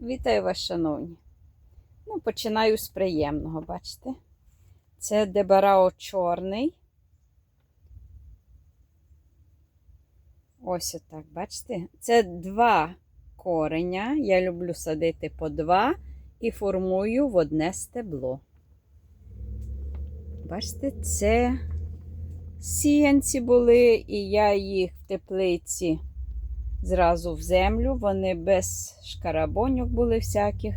Вітаю вас, шановні. Ну, починаю з приємного, бачите? Це Дебарао чорний. Ось отак, бачите? Це два кореня. Я люблю садити по два і формую в одне стебло. Бачите, це сіянці були, і я їх в теплиці зразу в землю. Вони без шкарабоньок були всяких.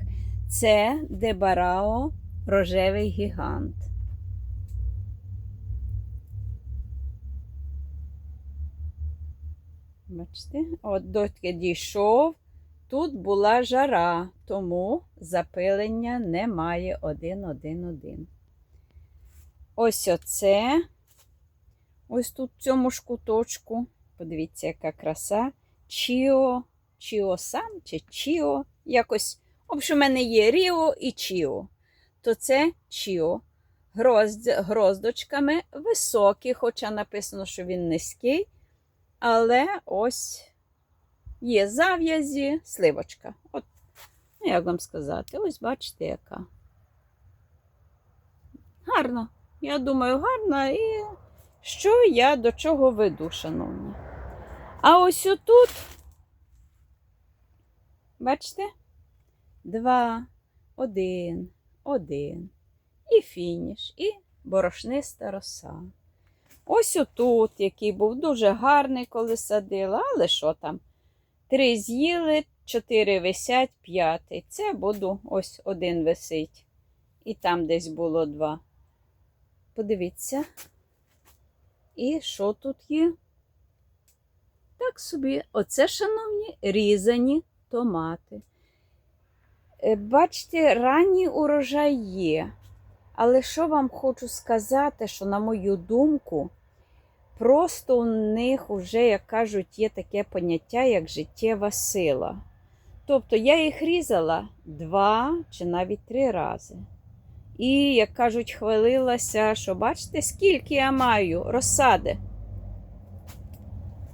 Це Дебарао рожевий гігант. Бачите, от доки дійшов, тут була жара, тому запилення немає один-один-один. Ось оце. Ось тут в цьому шкуточку. Подивіться, яка краса. Чіо, Чіо сам чи Чіо. Якось, в общем, у мене є Ріо і Чіо. То це Чіо. Грозд, гроздочками високий, хоча написано, що він низький. Але ось є зав'язі, сливочка. От, ну, як вам сказати, ось бачите, яка. Гарно. Я думаю, гарно. І що я до чого веду, шановні? А ось отут, бачите? Два, один, один. І фініш, і борошниста роса. Ось отут, який був дуже гарний, коли садила, але що там? Три з'їли, чотири висять, п'ятий. Це буду ось один висить. І там десь було два. Подивіться. І що тут є? Так собі, оце, шановні, різані томати. Е, Бачите, ранній урожай є. Але що вам хочу сказати, що, на мою думку, просто у них вже, як кажуть, є таке поняття, як життєва сила. Тобто я їх різала два чи навіть три рази. І, як кажуть, хвалилася, що бачите, скільки я маю розсади.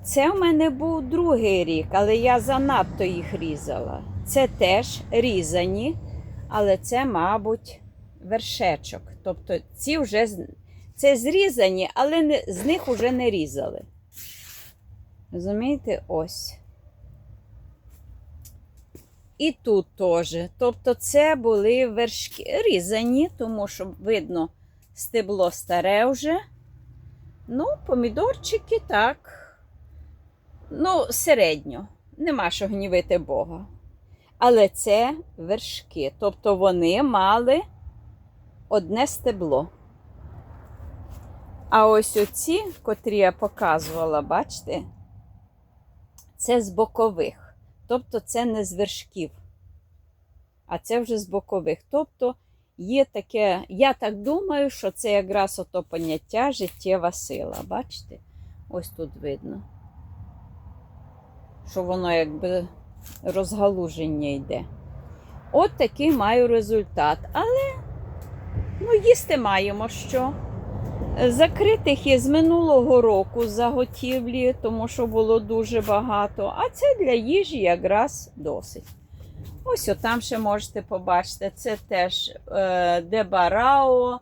Це в мене був другий рік, але я занадто їх різала. Це теж різані, але це, мабуть, вершечок. Тобто ці вже це зрізані, але не, з них вже не різали. Розумієте, ось. І тут теж. Тобто, це були вершки різані, тому що видно, стебло старе вже. Ну, помідорчики так. Ну, середньо. Нема що гнівити Бога. Але це вершки. Тобто вони мали одне стебло. А ось оці, котрі я показувала, бачите, це з бокових. Тобто це не з вершків, а це вже з бокових. Тобто є таке, я так думаю, що це якраз ото поняття життєва сила. Бачите? Ось тут видно, що воно якби розгалуження йде. От такий маю результат. Але ну, їсти маємо що. Закритих є з минулого року заготівлі, тому що було дуже багато. А це для їжі якраз досить. Ось там ще можете побачити. Це теж е, Дебарао,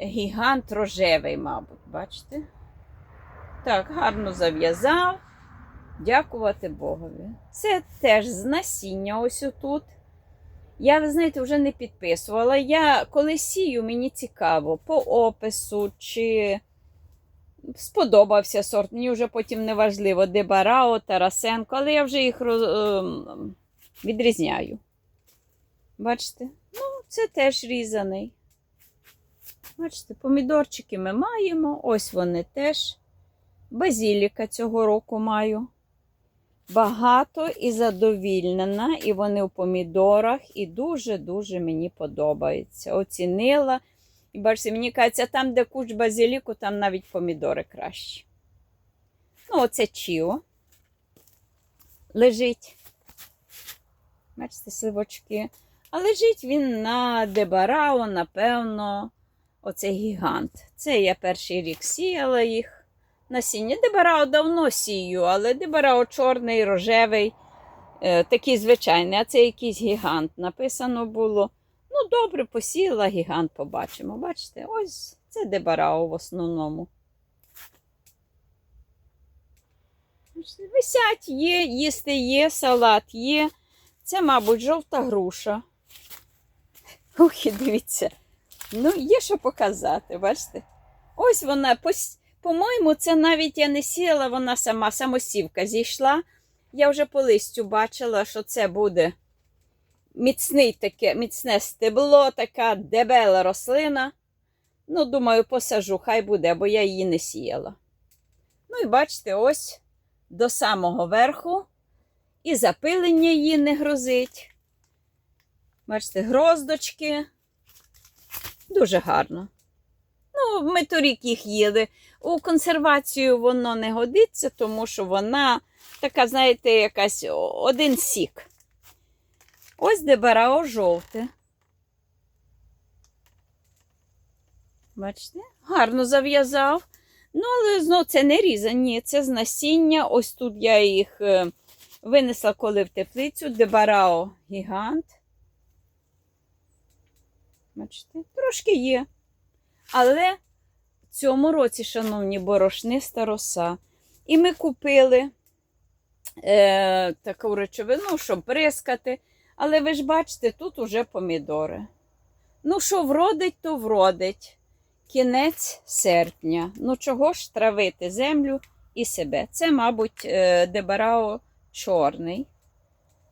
гігант рожевий, мабуть. Бачите? Так, гарно зав'язав. Дякувати Богові. Це теж з насіння ось отут. Я, ви знаєте, вже не підписувала. Я коли сію, мені цікаво по опису, чи сподобався сорт. Мені вже потім не важливо, Дебарао, Тарасенко, але я вже їх роз... ем, відрізняю. Бачите? Ну, це теж різаний. Бачите, помідорчики ми маємо. Ось вони теж. Базіліка цього року маю багато і задовільнена, і вони в помідорах, і дуже-дуже мені подобається. Оцінила. І бачите, мені кажеться, там, де куч базиліку, там навіть помідори кращі. Ну, оце чіо. Лежить. Бачите, сливочки. А лежить він на дебарао, напевно, оце гігант. Це я перший рік сіяла їх насіння. Дебарао давно сію, але дебарао чорний, рожевий. Е, такий звичайний, а це якийсь гігант. Написано було. Ну, добре, посіла, гігант побачимо. Бачите, ось це дебарао в основному. Висять є, їсти є, салат є. Це, мабуть, жовта груша. Ох, дивіться. Ну, є що показати, бачите? Ось вона, пос- по-моєму, це навіть я не сіяла, вона сама самосівка зійшла. Я вже по листю бачила, що це буде міцний таке, міцне стебло, така дебела рослина. Ну, думаю, посажу, хай буде, бо я її не сіяла. Ну і бачите, ось до самого верху. І запилення її не грозить. Бачите, гроздочки. Дуже гарно. Ну, ми торік їх їли. У консервацію воно не годиться, тому що вона така, знаєте, якась один сік. Ось дебарао жовте. Бачите? Гарно зав'язав. Ну, але знову це не різані, це з насіння. Ось тут я їх е, винесла коли в теплицю. Дебарао гігант. Бачите, трошки є. Але в цьому році, шановні, борошниста роса. І ми купили е, таку речовину, щоб бризкати. Але ви ж бачите, тут уже помідори. Ну, що вродить, то вродить. Кінець серпня. Ну, чого ж травити землю і себе? Це, мабуть, е, дебарао чорний.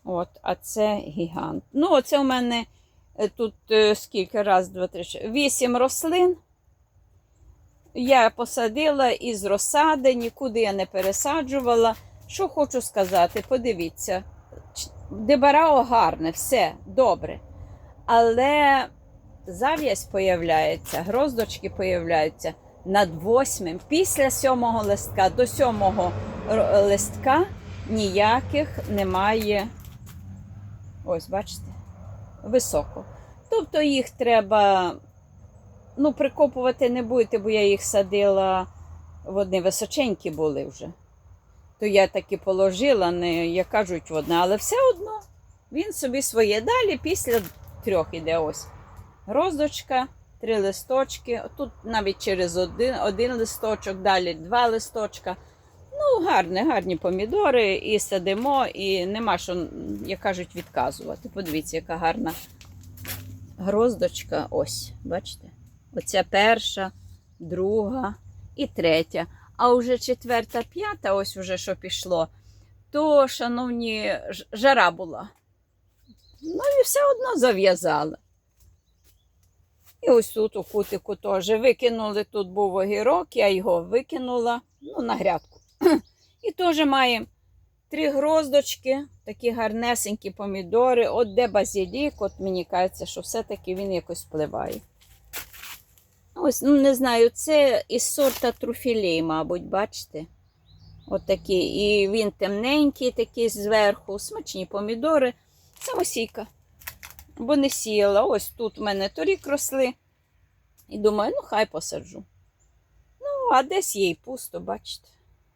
От, а це гігант. Ну, оце у мене е, тут е, скільки раз, два, три, вісім рослин. Я посадила із розсади, нікуди я не пересаджувала. Що хочу сказати, подивіться, дебарао гарне, все добре. Але зав'язь появляється, гроздочки появляються над восьмим. Після сьомого листка до сьомого листка ніяких немає. Ось, бачите, високо. Тобто їх треба ну, прикопувати не будете, бо я їх садила, вони височенькі були вже. То я таки положила, не, як кажуть, одне, але все одно він собі своє. Далі після трьох іде ось. Гроздочка, три листочки. Тут навіть через один, один листочок, далі два листочка. Ну, гарні, гарні помідори, і садимо, і нема що, як кажуть, відказувати. Подивіться, яка гарна гроздочка. Ось, бачите? Оця перша, друга і третя. А вже четверта, п'ята, ось уже що пішло, то, шановні, жара була. Ну і все одно зав'язали. І ось тут у кутику теж викинули. Тут був огірок, я його викинула ну, на грядку. І теж маємо три гроздочки, такі гарнесенькі помідори. От де базилік, от мені кажеться, що все-таки він якось впливає. Ось, ну не знаю, це із сорта труфілей, мабуть, бачите? От такі. І він темненький, такий зверху, смачні помідори. Самосійка. Бо не сіяла. Ось тут в мене торік росли. І думаю, ну хай посаджу. Ну, а десь і пусто, бачите,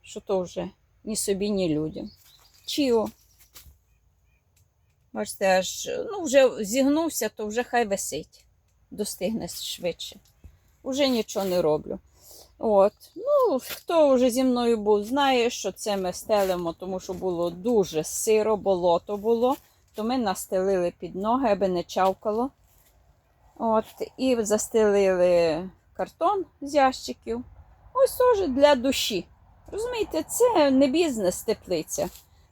що то вже ні собі, ні людям. Чіо. Бачите, аж ну, вже зігнувся, то вже хай висить. Достигне швидше. Уже нічого не роблю. От. Ну, хто вже зі мною був, знає, що це ми стелимо, тому що було дуже сиро, болото було, то ми настелили під ноги, аби не чавкало. От, і застелили картон з ящиків. Ось теж для душі. Розумієте, це не бізнес теплиця,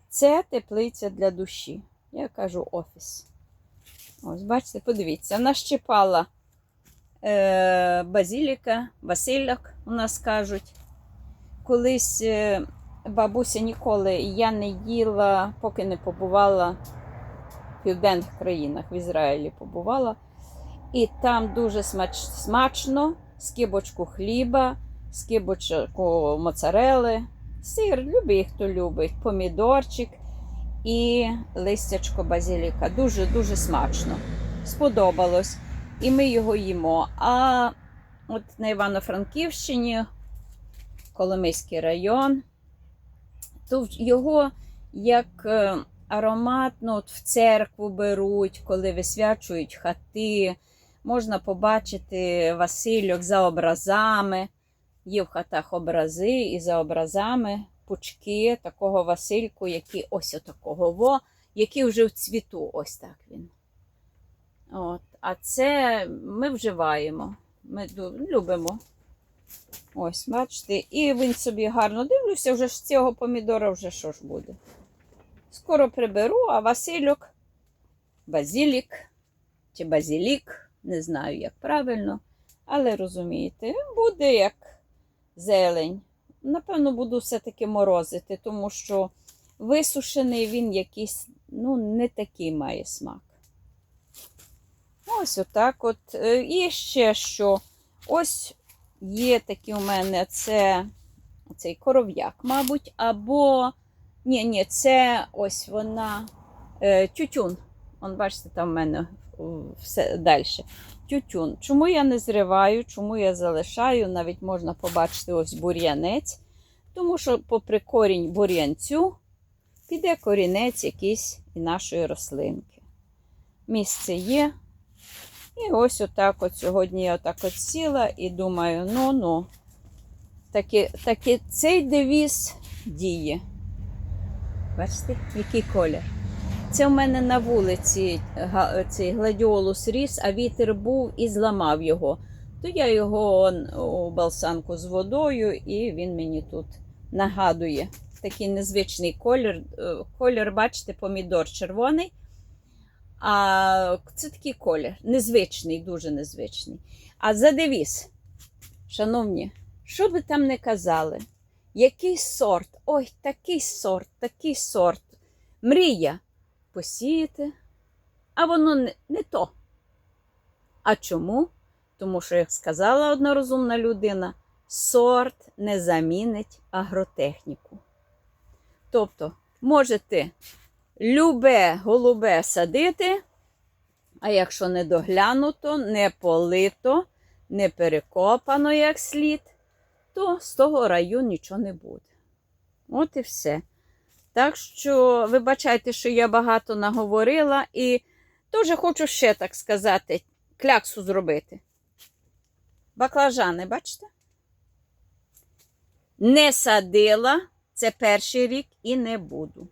це теплиця для душі. Я кажу офіс. Ось, бачите, подивіться, нащипала е, базіліка, Васильок, у нас кажуть. Колись е, бабуся ніколи я не їла, поки не побувала в південних країнах, в Ізраїлі побувала. І там дуже смач, смачно, скибочку хліба, скибочку моцарели, сир, любий, хто любить, помідорчик і листячко базиліка. Дуже-дуже смачно. Сподобалось. І ми його їмо. А от на Івано-Франківщині, Коломийський район, то його як е, ароматно от в церкву беруть, коли висвячують хати. Можна побачити Васильок за образами. Є в хатах образи, і за образами пучки такого Васильку, який ось отакого во, який вже в цвіту. Ось так він. От. А це ми вживаємо. Ми любимо. Ось, бачите, і він собі гарно дивлюся, вже з цього помідора вже що ж буде. Скоро приберу, а Васильок, базілік чи базілік, не знаю, як правильно, але розумієте, буде як зелень. Напевно, буду все-таки морозити, тому що висушений він якийсь, ну, не такий має смак. Ось отак от. Е, І ще що. Ось є такі у мене це цей коров'як, мабуть, або. Ні, ні, це ось вона е, тютюн. Он, бачите, там в мене все далі. Тютюн. Чому я не зриваю, чому я залишаю? Навіть можна побачити ось бур'янець. Тому що, попри корінь бур'янцю, піде корінець якийсь і нашої рослинки. Місце є. І ось отак от сьогодні я отак от сіла і думаю, ну ну, таки, таки цей девіз діє. Бачите, який колір. Це в мене на вулиці цей гладіолус ріс, а вітер був і зламав його. То я його у балсанку з водою, і він мені тут нагадує. Такий незвичний колір. Е, Колір, бачите, помідор червоний. А це такий колір. Незвичний, дуже незвичний. А за девіз, шановні, що би там не казали, який сорт, ой, такий сорт, такий сорт. Мрія посіяти, а воно не, не то. А чому? Тому що, як сказала одна розумна людина, сорт не замінить агротехніку. Тобто, можете любе голубе садити, а якщо не доглянуто, не полито, не перекопано як слід, то з того раю нічого не буде. От і все. Так що, вибачайте, що я багато наговорила, і теж хочу ще так сказати, кляксу зробити. Баклажани, бачите? Не садила, це перший рік і не буду.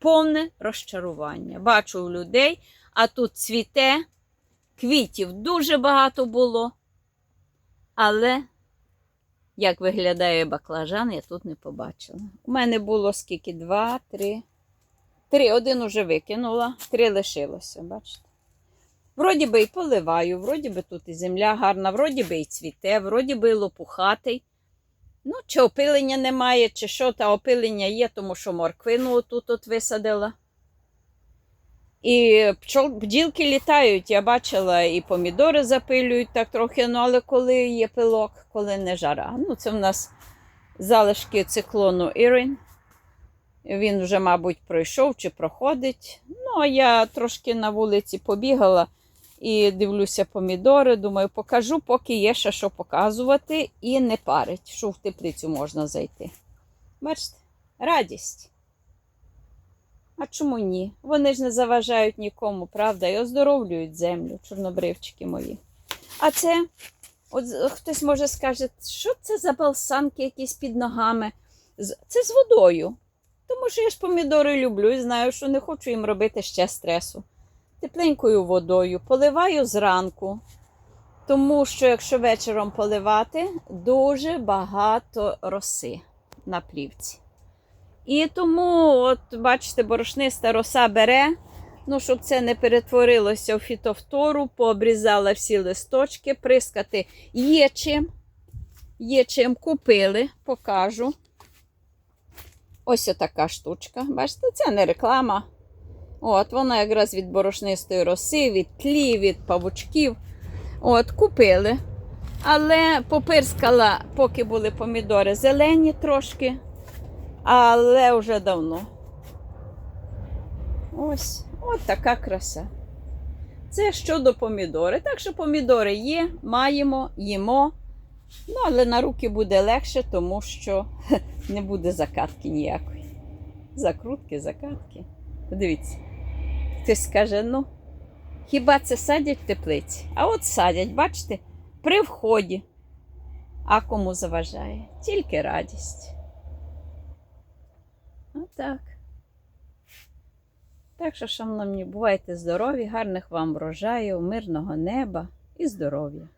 Повне розчарування. Бачу у людей, а тут цвіте, квітів дуже багато було. Але як виглядає баклажан, я тут не побачила. У мене було скільки? Два, три. Три. Один уже викинула, три лишилося, бачите? Вроді би і поливаю, вроді би тут і земля гарна, вроді би і цвіте, вроді би і лопухатий. Ну, чи опилення немає, чи що, та опилення є, тому що морквину тут от висадила. І пчол, бджілки літають, я бачила, і помідори запилюють так трохи, ну але коли є пилок, коли не жара. Ну, це в нас залишки циклону Ірин. Він вже, мабуть, пройшов чи проходить. Ну, а я трошки на вулиці побігала і дивлюся помідори. Думаю, покажу, поки є ще що показувати, і не парить, що в теплицю можна зайти. Бачите, радість. А чому ні? Вони ж не заважають нікому, правда, і оздоровлюють землю, чорнобривчики мої. А це, от хтось може скаже, що це за балсанки якісь під ногами? Це з водою. Тому що я ж помідори люблю і знаю, що не хочу їм робити ще стресу. Тепленькою водою поливаю зранку, тому що якщо вечором поливати, дуже багато роси на плівці. І тому, от бачите, борошниста роса бере, ну, щоб це не перетворилося в фітофтору, пообрізала всі листочки, прискати є чим. Є чим купили, покажу. Ось така штучка. Бачите, це не реклама. От, вона якраз від борошнистої роси, від тлі, від павучків. От, купили. Але попирскала, поки були помідори зелені трошки, але вже давно. Ось, от така краса. Це щодо помідори. Так що помідори є, маємо, їмо. Ну, але на руки буде легше, тому що не буде закатки ніякої. Закрутки, закатки. Подивіться. Хтось скаже, ну, хіба це садять в теплиці? А от садять, бачите, при вході. А кому заважає? Тільки радість. Отак. Так що, шановні, бувайте здорові, гарних вам врожаїв, мирного неба і здоров'я.